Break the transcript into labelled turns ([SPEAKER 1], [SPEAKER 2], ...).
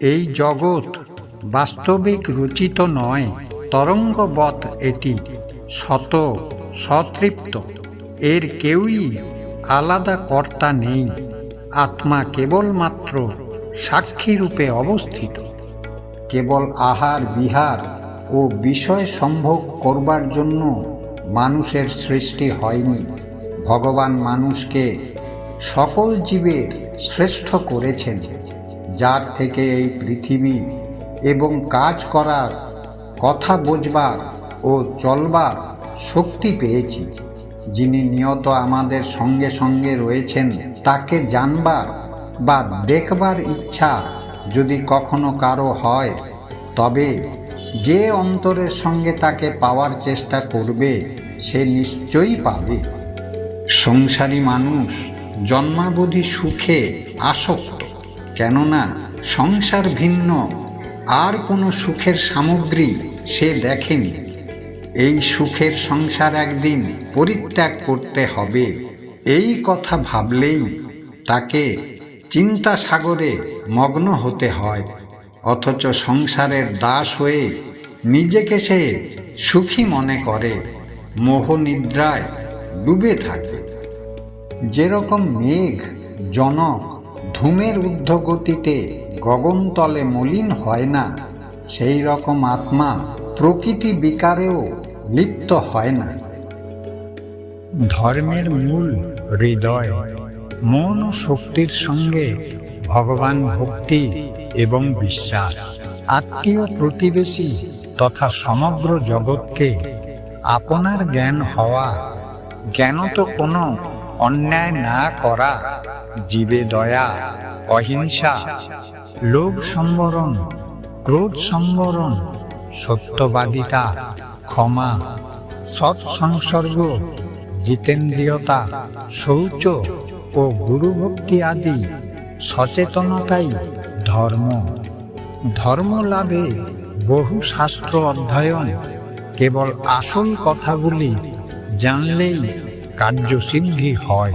[SPEAKER 1] এই জগৎ বাস্তবিক রচিত নয়, তরঙ্গবৎ এটি শত সতৃপ্ত। এর কেউই আলাদা কর্তা নেই, আত্মা কেবলমাত্র সাক্ষীরূপে অবস্থিত। কেবল আহার, বিহার ও বিষয় সম্ভোগ করবার জন্য মানুষের সৃষ্টি হয়নি। ভগবান মানুষকে সকল জীবের শ্রেষ্ঠ করেছেন। যার থেকে এই পৃথিবী এবং কাজ করার, কথা বুঝবার ও চলবার শক্তি পেয়েছি। যিনি নিয়ত আমাদের সঙ্গে সঙ্গে রয়েছেন, তাকে জানবার বা দেখবার ইচ্ছা যদি কখনো কারও হয়, তবে যে অন্তরের সঙ্গে তাকে পাওয়ার চেষ্টা করবে, সে নিশ্চয়ই পাবে। সংসারী মানুষ, জন্মাবধি সুখে আসক্ত কেননা সংসার ভিন্ন, আর কোনো সুখের সামগ্রী সে দেখেনি। এই সুখের সংসার একদিন পরিত্যাগ করতে হবে। এই কথা ভাবলেই তাকে চিন্তা সাগরে মগ্ন হতে হয়, অথচ সংসারের দাস হয়ে নিজেকে সে সুখী মনে করে মোহনিদ্রায় ডুবে থাকে। যেরকম মেঘ, জনক ধূমের ঊর্ধ্বগতিতে গগনতলে মলিন হয় না সেই রকম আত্মা প্রকৃতি বিকারেও লিপ্ত হয় না। ধর্মের মূল হৃদয় মন ও শক্তির সঙ্গে ভগবান ভক্তি এবং বিশ্বাস, আত্মীয় প্রতিবেশী তথা সমগ্র জগৎকে আপনার জ্ঞান হওয়া জ্ঞানত কোনো অন্যায় না করা, জীবে দয়া, অহিংসা, লোভ সম্বরণ, ক্রোধ সম্বরণ, সত্যবাদিতা, ক্ষমা, সৎ সংসর্গ, জিতেন্দ্রিয়তা, শৌচ ও গুরুভক্তি আদি সচেতনতাই ধর্ম। ধর্ম লাভে বহু শাস্ত্র অধ্যয়ন, কেবল আসল কথাগুলি জানলেই কার্যসিদ্ধি হয়।